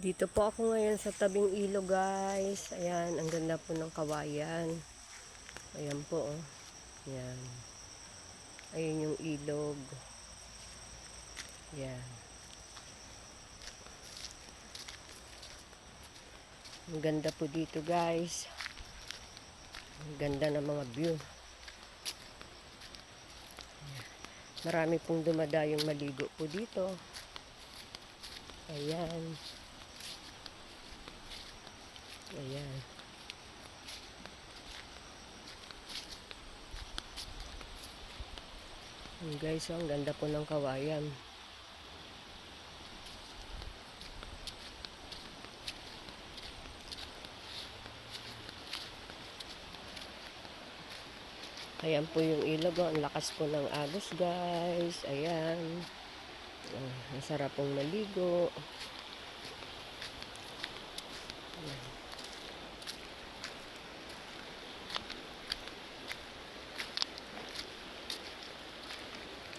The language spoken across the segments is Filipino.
Dito po ako ngayon sa tabing ilog guys. Ayan, ang ganda po ng kawayan. Ayan po oh. Ayan. Ayun yung ilog. Ayan. Ang ganda po dito guys. Ang ganda ng mga view. Ayan. Marami pong dumadayong maligo po dito. Ayan. Ayan. Ayan, guys, oh, ang ganda po ng kawayan. Ayan po yung ilog. Oh. Ang lakas po ng agos, guys. Ayan. Oh, ang sarap pong maligo.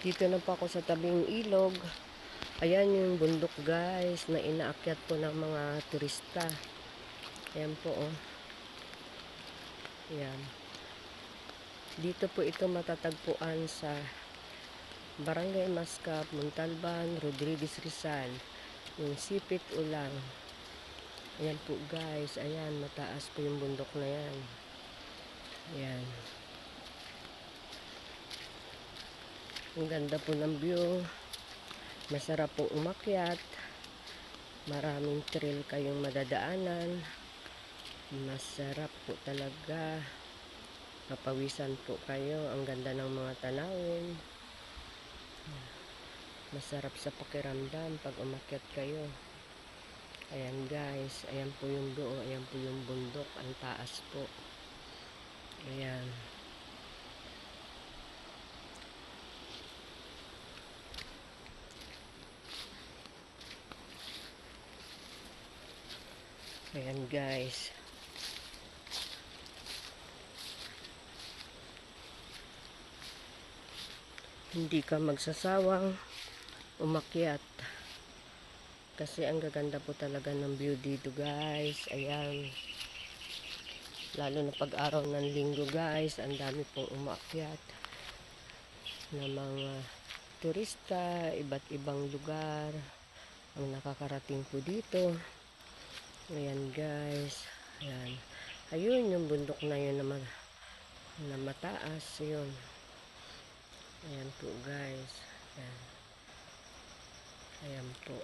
Dito na po ako sa tabing ilog. Ayan yung bundok guys na inaakyat po ng mga turista. Ayan po oh. Ayan. Dito po ito matatagpuan sa Barangay Mascap, Montalban, Rodriguez Rizal. Yung Sipit Ulang. Ayan po guys. Ayan, mataas po yung bundok na yan. Ayan. Ang ganda po ng view. Masarap po umakyat. Maraming trail kayong madadaanan. Masarap po talaga. Mapawisan po kayo. Ang ganda ng mga tanawin. Masarap sa pakiramdam pag umakyat kayo. Ayan guys. Ayan po yung buo. Ayan po yung bundok. Ang taas po. Ayan. Ayan guys. Hindi ka magsasawang umakyat. Kasi ang gaganda po talaga ng view dito guys. Ayan. Lalo na pag araw ng linggo guys. Ang dami pong umakyat. Na mga turista, iba't ibang lugar. Ang nakakarating po dito. Ayan guys. Ayan. Ayun yung bundok na yun na, ma- na mataas. Yun. Ayan po guys. Ayan. Ayan po.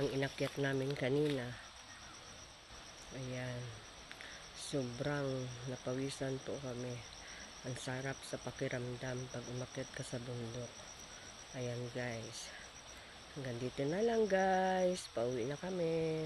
Ang inakyat namin kanina. Ayan. Sobrang napawisan po kami. Ang sarap sa pakiramdam pag umakyat ka sa bundok. Ayan guys. Hanggang dito na lang guys. Pauwi na kami.